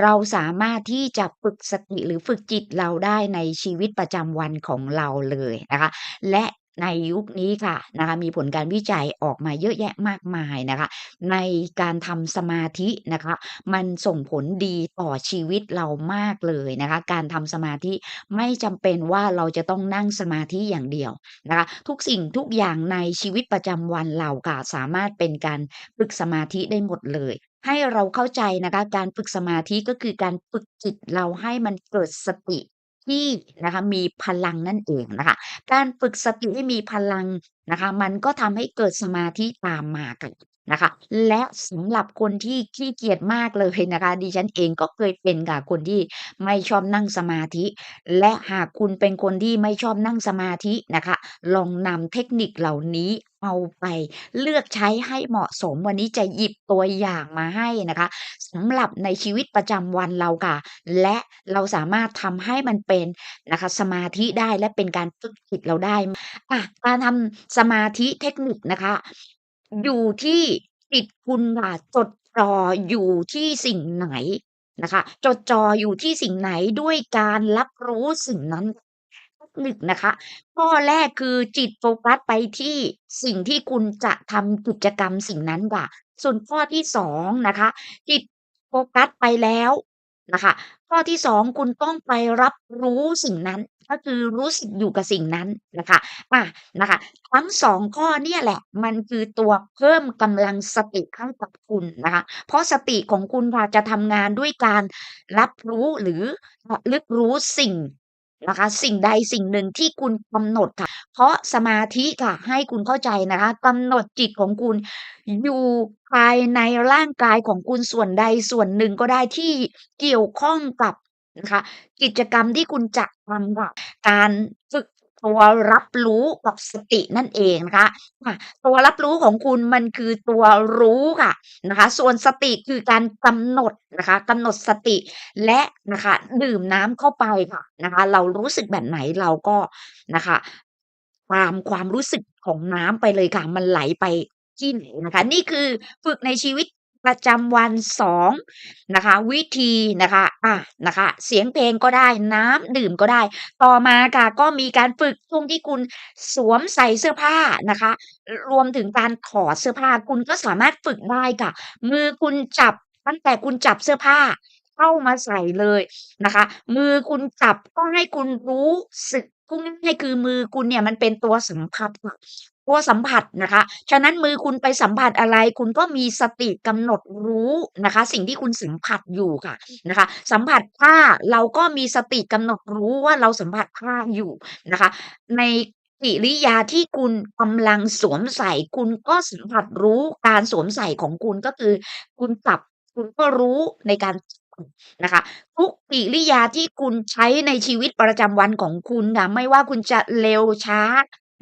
เราสามารถที่จะฝึกสติหรือฝึกจิตเราได้ในชีวิตประจำวันของเราเลยนะคะ และในยุคนี้ค่ะนะคะมีผลการวิจัยออกมาเยอะแยะมากมายนะคะ ในการทำสมาธินะคะ มันส่งผลดีต่อชีวิตเรามากเลยนะคะ การทำสมาธิไม่จำเป็นว่าเราจะต้องนั่งสมาธิอย่างเดียวนะคะ ทุกสิ่งทุกอย่างในชีวิตประจำวันเราค่ะสามารถเป็นการฝึกสมาธิได้หมดเลย ให้เราเข้าใจนะคะ การฝึกสมาธิ ก็คือการฝึกจิตเราให้มันเกิดสติที่นะคะมีพลังนั่นเองนะคะ การฝึกสติให้มีพลังนะคะ มันก็ทำให้เกิดสมาธิตามมากันนะคะ และสำหรับคนที่ขี้เกียจมากเลยนะคะ ดิฉันเองก็เคยเป็นค่ะ คนที่ไม่ชอบนั่งสมาธิ และหากคุณเป็นคนที่ไม่ชอบนั่งสมาธินะคะ ลองนำเทคนิคเหล่านี้ เอาไปเลือกใช้ให้เหมาะสมวันนี้จะหยิบตัวอย่างมาให้นะคะสำหรับในชีวิตประจำวันเราค่ะ และเราสามารถทำให้มันเป็นนะคะสมาธิได้และเป็นการฝึกจิตเราได้อะการทำสมาธิเทคนิคนะคะ อยู่ที่จิตคุณค่ะจดจ่ออยู่ที่สิ่งไหนนะคะ จดจ่ออยู่ที่สิ่งไหนด้วยการรับรู้สิ่งนั้น เทคนิคนะคะ ข้อแรกคือจิตโฟกัสไปที่สิ่งที่คุณจะทำกิจกรรมสิ่งนั้นค่ะ ส่วนข้อที่2นะคะ จิตโฟกัสไปแล้วนะคะ ข้อที่2คุณต้องไปรับรู้สิ่งนั้น ก็คือรู้สึกอยู่กับสิ่งนั้นนะคะอานะคะ ทั้ง2ข้อเนี่ยแหละ มันคือตัวเพิ่มกำลังสติให้กับคุณนะคะ เพราะสติของคุณค่ะจะทำงานด้วยการรับรู้หรือระลึกรู้สิ่ง นะคะสิ่งใดสิ่งหนึ่งที่คุณกำหนดค่ะ เพราะสมาธิค่ะ ให้คุณเข้าใจนะคะกำหนดจิตของคุณอยู่ภายในร่างกายของคุณส่วนใดส่วนหนึ่งก็ได้ที่เกี่ยวข้องกับนะคะกิจกรรมที่คุณจะทำค่ะการฝึก ตัวรับรู้กับสตินั่นเองนะคะค่ะตัวรับรู้ของคุณมันคือตัวรู้ค่ะนะคะ ส่วนสติคือการกำหนดนะคะกำหนดสติและนะคะดื่มน้ำเข้าไปค่ะนะคะ เรารู้สึกแบบไหนเราก็นะคะตามความรู้สึกของน้ำไปเลยค่ะ มันไหลไปที่ไหนนะคะ นี่คือฝึกในชีวิต ประจำวัน2นะคะ วิธีนะคะอานะคะ เสียงเพลงก็ได้น้ำดื่มก็ได้ ต่อมาค่ะก็มีการฝึกช่วงที่คุณสวมใส่เสื้อผ้านะคะรรวมถึงการถอดเสื้อผ้าคุณก็สามารถฝึกได้ค่ะ มือคุณจับตั้งแต่คุณจับเสื้อผ้าเข้ามาใส่เลยนะคะ มือคุณจับก็ให้คุณรู้สึกพูดง่ายๆคือมือคุณเนี่ยมันเป็นตัวสัมผัส ค่ะตัวสัมผัสนะคะ ฉะนั้นมือคุณไปสัมผัสอะไร คุณก็มีสติกำหนดรู้นะคะ สิ่งที่คุณสัมผัสอยู่ค่ะนะคะ สัมผัสผ้าเราก็มีสติกำหนดรู้ว่าเราสัมผัสผ้าอยู่นะคะ ในกิริยาที่คุณกำลังสวมใส่ คุณก็สัมผัสรู้การสวมใส่ของคุณก็คือ คุณจับคุณก็รู้ในการนะคะทุกกิริยาที่คุณใช้ในชีวิตประจำวันของคุณค่ะไม่ว่าคุณจะเร็วช้า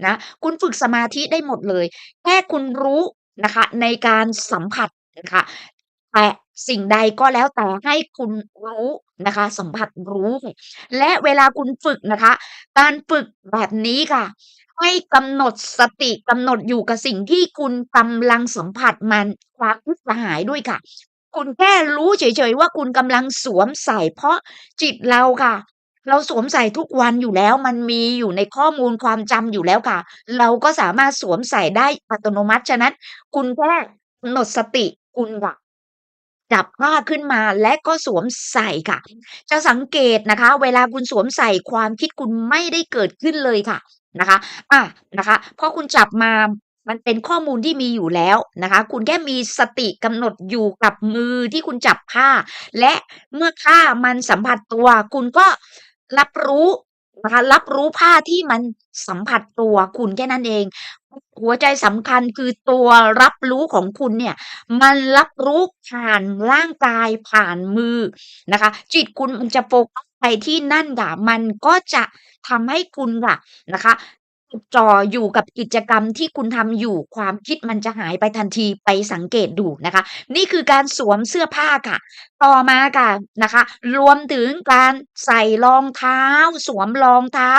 นะคุณฝึกสมาธิได้หมดเลย แค่คุณรู้นะคะ ในการสัมผัสนะคะแตะสิ่งใดก็แล้วแต่ให้คุณรู้นะคะ สัมผัสรู้ และเวลาคุณฝึกนะคะ การฝึกแบบนี้ค่ะ ให้กำหนดสติกำหนดอยู่กับสิ่งที่คุณกำลังสัมผัสมันความคิดจะหายด้วยค่ะ คุณแค่รู้เฉยๆว่าคุณกำลังสวมใส่เพราะจิตเราค่ะ เราสวมใส่ทุกวันอยู่แล้ว มันมีอยู่ในข้อมูลความจำอยู่แล้วค่ะ เราก็สามารถสวมใส่ได้อัตโนมัติฉะนั้น คุณแค่กำหนดสติคุณค่ะจับผ้าขึ้นมาและก็สวมใส่ค่ะ จะสังเกตนะคะ เวลาคุณสวมใส่ความคิดคุณไม่ได้เกิดขึ้นเลยค่ะนะคะอานะคะพอคุณจับมามันเป็นข้อมูลที่มีอยู่แล้วนะคะ คุณแค่มีสติกำหนดอยู่กับมือที่คุณจับผ้า และเมื่อผ้ามันสัมผัสตัว คุณก็ รับรู้นะคะรับรู้ผ้าที่มันสัมผัสตัวคุณแค่นั้นเอง หัวใจสำคัญคือตัวรับรู้ของคุณเนี่ย มันรับรู้ผ่านร่างกายผ่านมือนะคะ จิตคุณมันจะโฟกัสไปที่นั่นค่ะมันก็จะทำให้คุณค่ะนะคะ จดจ่ออยู่กับกิจกรรมที่คุณทำอยู่ ความคิดมันจะหายไปทันที ไปสังเกตดูนะคะ นี่คือการสวมเสื้อผ้าค่ะ ต่อมาค่ะนะคะ รวมถึงการใส่รองเท้า สวมรองเท้า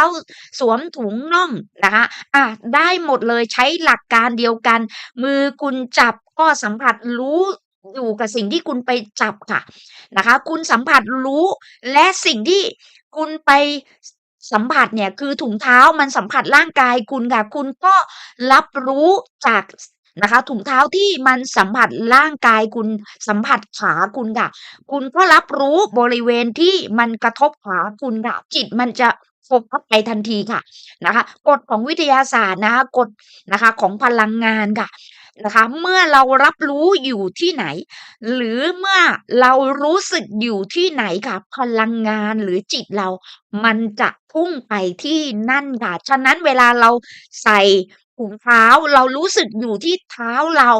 สวมถุงน่องนะคะอาได้หมดเลยใช้หลักการเดียวกัน มือคุณจับก็สัมผัสรู้อยู่กับสิ่งที่คุณไปจับค่ะนะคะ คุณสัมผัสรู้และสิ่งที่คุณไป สัมผัสเนี่ยคือถุงเท้ามันสัมผัสร่างกายคุณค่ะ คุณก็รับรู้จากนะคะถุงเท้าที่มันสัมผัสร่างกายคุณสัมผัสขาคุณค่ะ คุณก็รับรู้บริเวณที่มันกระทบขาคุณค่ะ จิตมันจะโฟกัสไปทันทีค่ะนะคะ กฎของวิทยาศาสตร์นะคะกฎนะคะของพลังงานค่ะ นะคะ เมื่อเรารับรู้อยู่ที่ไหน หรือเมื่อเรารู้สึกอยู่ที่ไหนค่ะพลังงานหรือจิตเรา มันจะพุ่งไปที่นั่นค่ะ ฉะนั้นเวลาเราใส่ถุงเท้าเรารู้สึกอยู่ที่เท้าเรา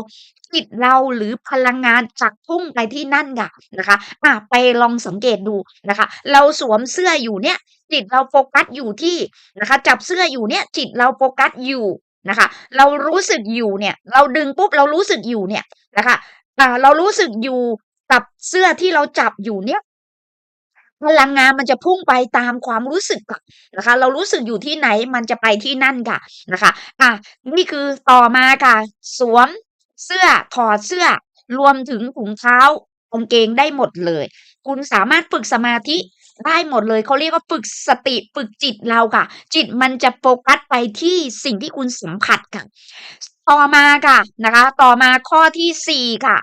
จิตเราหรือพลังงานจะพุ่งไปที่นั่นค่ะนะคะอะไปลองสังเกตดูนะคะ เราสวมเสื้ออยู่เนี่ย จิตเราโฟกัสอยู่ที่นะคะ จับเสื้ออยู่เนี่ย จิตเราโฟกัสอยู่ นะคะ เรารู้สึกอยู่เนี่ย เราดึงปุ๊บเรารู้สึกอยู่เนี่ยนะคะอ่าเรารู้สึกอยู่กับเสื้อที่เราจับอยู่เนี่ยพลังงานมันจะพุ่งไปตามความรู้สึกนะคะ เรารู้สึกอยู่ที่ไหนมันจะไปที่นั่นค่ะนะคะอะนี่คือต่อมาค่ะ สวมเสื้อถอดเสื้อ รวมถึงถุงเท้ากางเกงได้หมดเลย คุณสามารถฝึกสมาธิ ได้หมดเลยเขาเรียกว่าฝึกสติฝึกจิตเราค่ะ จิตมันจะโฟกัสไปที่สิ่งที่คุณสัมผัสค่ะ ต่อมาค่ะนะคะ ต่อมาข้อที่สี่ค่ะ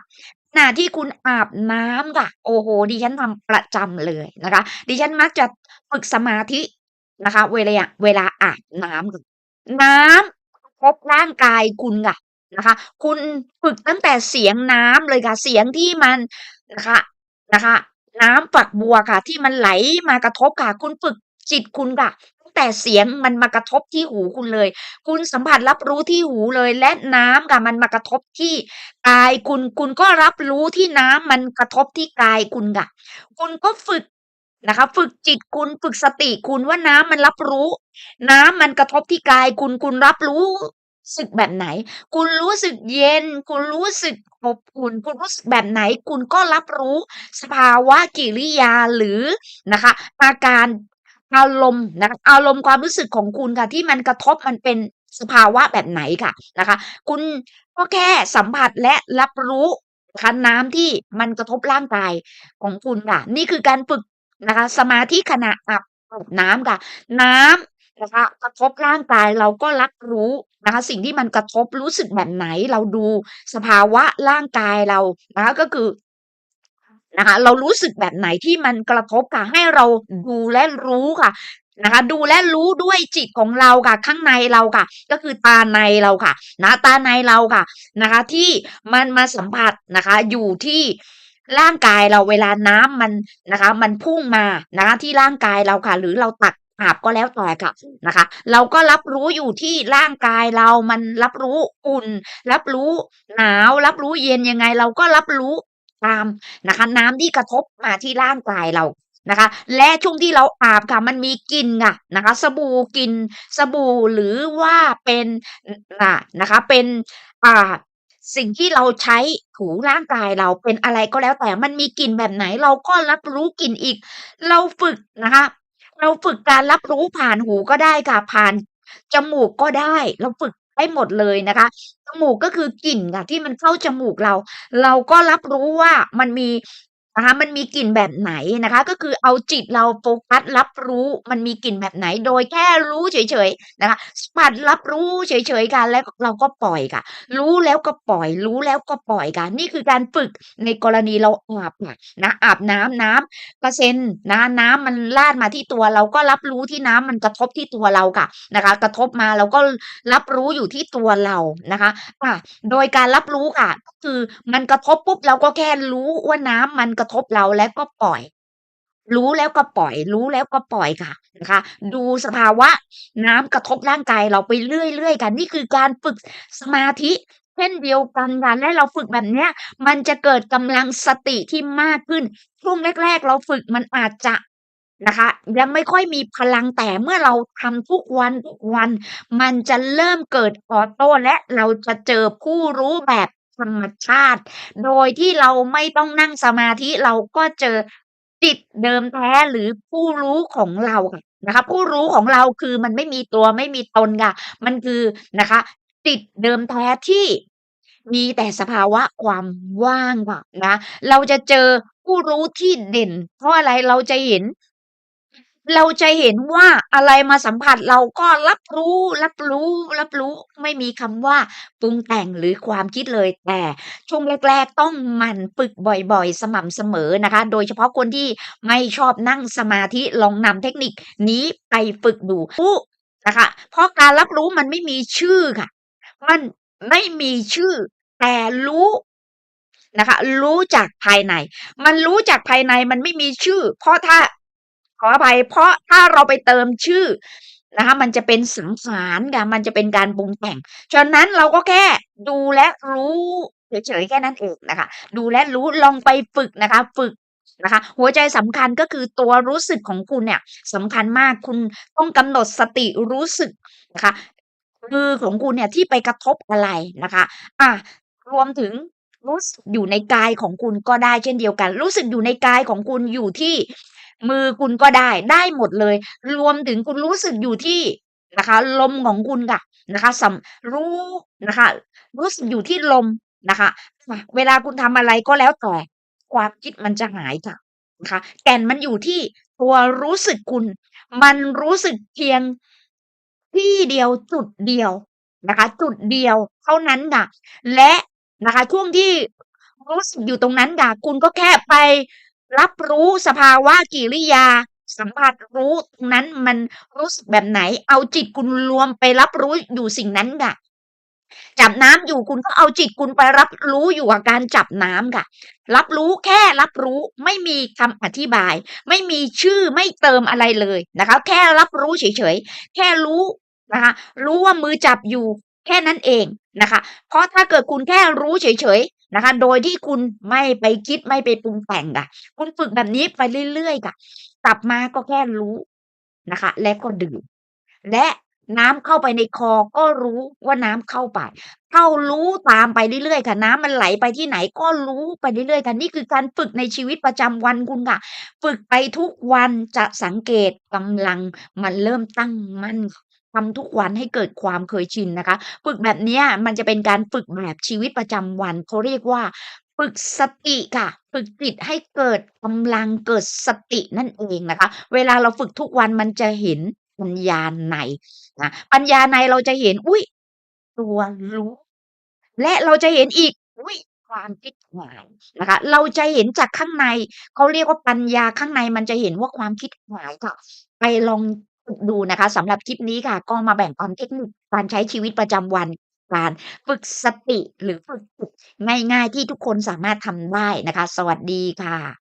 ขณะที่คุณอาบน้ำค่ะ โอ้โฮดิฉันทำประจำเลยนะคะ ดิฉันมักจะฝึกสมาธินะคะ เวลาเวลาอาบน้ำค่ะน้ำกรบร่างกายคุณค่ะนะคะ คุณฝึกตั้งแต่เสียงน้ำเลยค่ะ เสียงที่มันนะคะนะคะ น้ำฝักบัวค่ะ ที่มันไหลมากระทบค่ะ คุณฝึกจิตคุณค่ะตั้งแต่เสียงมันมากระทบที่หูคุณเลย คุณสัมผัสรับรู้ที่หูเลย และน้ำค่ะมันมากระทบที่กายคุณ คุณก็รับรู้ที่น้ำมันกระทบที่กายคุณค่ะ คุณก็ฝึกนะคะ ฝึกจิตคุณฝึกสติคุณว่าน้ำมันรับรู้ น้ำมันกระทบที่กายคุณคุณรับรู้สึกแบบไหน คุณรู้สึกเย็น คุณรู้สึก อบอุ่นคุณรู้สึกแบบไหนคุณก็รับรู้สภาวะกิริยาหรือนะคะ อาการอารมณ์นะคะอารมณ์ความรู้สึกของคุณค่ะ ที่มันกระทบมันเป็นสภาวะแบบไหนค่ะนะคะ คุณก็แค่สัมผัสและรับรู้นะคะน้ำที่มันกระทบร่างกายของคุณค่ะ นี่คือการฝึกนะคะ สมาธิขณะอาบอาบน้ำค่ะ น้ำ นะคะกระทบร่างกายเราก็รับรู้นะคะ สิ่งที่มันกระทบรู้สึกแบบไหน เราดูสภาวะร่างกายเรานะคะก็คือนะคะเรารู้สึกแบบไหนที่มันกระทบค่ะให้เราดูและรู้ค่ะนะคะดูและรู้ด้วยจิตของเราค่ะข้างในเราค่ะ ก็คือตาในเราค่ะนะตาในเราค่ะนะคะ ที่มันมาสัมผัสนะคะ อยู่ที่ร่างกายเราเวลาน้ำมันนะคะ มันพุ่งมานะคะที่ร่างกายเราค่ะ หรือเราตัก อาบก็แล้วแต่ค่ะนะคะ เราก็รับรู้อยู่ที่ร่างกายเรามันรับรู้อุ่น รับรู้หนาว รับรู้เย็นยังไง เราก็รับรู้ตามนะคะ น้ำที่กระทบมาที่ร่างกายเรานะคะ และช่วงที่เราอาบค่ะมันมีกลิ่นค่ะนะคะ สบู่กลิ่นสบู่หรือว่าเป็นออ่านะคะเป็นอ่าสิ่งที่เราใช้ถูร่างกายเราเป็นอะไรก็แล้วแต่มันมีกลิ่นแบบไหน เราก็รับรู้กลิ่นอีก เราฝึกนะคะ เราฝึกการรับรู้ผ่านหูก็ได้ค่ะ ผ่านจมูกก็ได้ เราฝึกได้หมดเลยนะคะ จมูกก็คือกลิ่นค่ะ ที่มันเข้าจมูกเรา เราก็รับรู้ว่ามันมี นะคะ มันมีกลิ่นแบบไหนนะคะ ก็คือเอาจิตเราโฟกัสรับรู้มันมีกลิ่นแบบไหน โดยแค่รู้เฉยๆนะคะสัมผัสรับรู้เฉยๆค่ะแล้วเราก็ปล่อยค่ะ รู้แล้วก็ปล่อย รู้แล้วก็ปล่อยค่ะนี่คือการฝึกในกรณีเราอาบค่ะนะอาบน้ำน้ำกระเซ็นนะคะน้ำมันราดมาที่ตัวเราก็รับรู้ที่น้ำมันกระทบที่ตัวเราค่ะนะคะ กระทบมาเราก็รับรู้อยู่ที่ตัวเรานะคะอาโดยการรับรู้ค่ะก็คือมันกระทบปุ๊บเราก็แค่รู้ว่าน้ำมันกระระทบเราแล้วก็ปล่อย รู้แล้วก็ปล่อย รู้แล้วก็ปล่อยค่ะนะคะ ดูสภาวะน้ำกระทบร่างกายเราไปเรื่อยๆค่ะนี่คือการฝึกสมาธิเช่นเดียวกันค่ะและเราฝึกแบบเนี้ย มันจะเกิดกำลังสติที่มากขึ้นช่วงแรก ๆ เราฝึกมันอาจจะนะคะ ยังไม่ค่อยมีพลังแต่เมื่อเราทำทุกวันทุกวัน มันจะเริ่มเกิดออโต้และเราจะเจอผู้รู้แบบ ธรรมชาติ โดยที่เราไม่ต้องนั่งสมาธิเราก็เจอจิตเดิมแท้หรือผู้รู้ของเราค่ะนะคะ ผู้รู้ของเราคือมันไม่มีตัวไม่มีตนค่ะ มันคือนะคะจิตเดิมแท้ที่มีแต่สภาวะความว่างค่ะนะ เราจะเจอผู้รู้ที่เด่น เพราะอะไร?เราจะเห็น เราจะเห็นว่าอะไรมาสัมผัสเราก็รับรู้ รับรู้ รับรู้ ไม่มีคำว่าปรุงแต่งหรือความคิดเลย แต่ช่วงแรก ๆ ต้องหมั่นฝึกบ่อยๆ สม่ำเสมอนะคะ โดยเฉพาะคนที่ไม่ชอบนั่งสมาธิลองนำเทคนิคนี้ไปฝึกดูนะคะ เพราะการรับรู้มันไม่มีชื่อค่ะ มันไม่มีชื่อ แต่รู้นะคะ รู้จากภายใน มันรู้จากภายในมันไม่มีชื่อ เพราะถ้า ออภัย เพราะถ้าเราไปเติมชื่อนะคะมันจะเป็นสังขารค่ะมันจะเป็นการปรุงแต่ง ฉะนั้นเราก็แค่ดูและรู้เฉยๆแค่นั้นเองนะคะ ดูและรู้ลองไปฝึกนะคะ ฝึกนะคะ หัวใจสำคัญก็คือตัวรู้สึกของคุณเนี่ยสำคัญมากคุณต้องกำหนดสติรู้สึกนะคะมือของคุณเนี่ยที่ไปกระทบอะไรนะคะ อ่ารวมถึงรู้สึกอยู่ในกายของคุณก็ได้เช่นเดียวกัน รู้สึกอยู่ในกายของคุณอยู่ที่ มือคุณก็ได้ได้หมดเลย รวมถึงคุณรู้สึกอยู่ที่นะคะลมของคุณค่ะนะคะสัมรู้นะคะ รู้สึกอยู่ที่ลมนะคะเวลาคุณทำอะไรก็แล้วแต่ความคิดมันจะหายค่ะนะคะแก่นมันอยู่ที่ตัวรู้สึกคุณ มันรู้สึกเพียงที่เดียวจุดเดียวนะคะ จุดเดียวเท่านั้นค่ะ และนะคะช่วงที่รู้สึกอยู่ตรงนั้นค่ะ คุณก็แค่ไป รับรู้สภาวะกิริยา สัมผัสรู้ตรงนั้นมันรู้สึกแบบไหน เอาจิตคุณรวมไปรับรู้อยู่สิ่งนั้นค่ะ จับน้ำอยู่คุณก็เอาจิตคุณไปรับรู้อยู่กับการจับน้ำค่ะ รับรู้แค่รับรู้ไม่มีคำอธิบาย ไม่มีชื่อไม่เติมอะไรเลยนะคะ แค่รับรู้เฉยๆแค่รู้นะคะ รู้ว่ามือจับอยู่แค่นั้นเองนะคะ เพราะถ้าเกิดคุณแค่รู้เฉยๆ นะคะ โดยที่คุณไม่ไปคิดไม่ไปปรุงแต่งค่ะคุณฝึกแบบนี้ไปเรื่อยๆค่ะ กลับมาก็แค่รู้นะคะ และก็ดื่ม และน้ำเข้าไปในคอก็รู้ว่าน้ำเข้าไป เข้ารู้ตามไปเรื่อยๆ ค่ะ น้ำมันไหลไปที่ไหนก็รู้ไปเรื่อยๆ ค่ะนี่คือการฝึกในชีวิตประจำวันคุณค่ะ ฝึกไปทุกวันจะสังเกตกำลังมันเริ่มตั้งมั่น ทำทุกวันให้เกิดความเคยชินนะคะ ฝึกแบบเนี้ยมันจะเป็นการฝึกแบบชีวิตประจำวันเขาเรียกว่า ฝึกสติค่ะ ฝึกจิตให้เกิดกำลังเกิดสตินั่นเองนะคะ เวลาเราฝึกทุกวันมันจะเห็นปัญญาในนะปัญญาในเราจะเห็น อุ๊ย!ตัวรู้ และเราจะเห็นอีก อุ๊ย!ความคิดหายนะคะ เราจะเห็นจากข้างในเขาเรียกว่าปัญญาข้างในมันจะเห็นว่าความคิดหายค่ะ ไปลอง ดูนะคะสำหรับคลิปนี้ค่ะ ก็มาแบ่งปันเทคนิคการใช้ชีวิตประจำวัน การฝึกสติหรือฝึกจิตง่ายๆที่ทุกคนสามารถทำได้นะคะ สวัสดีค่ะ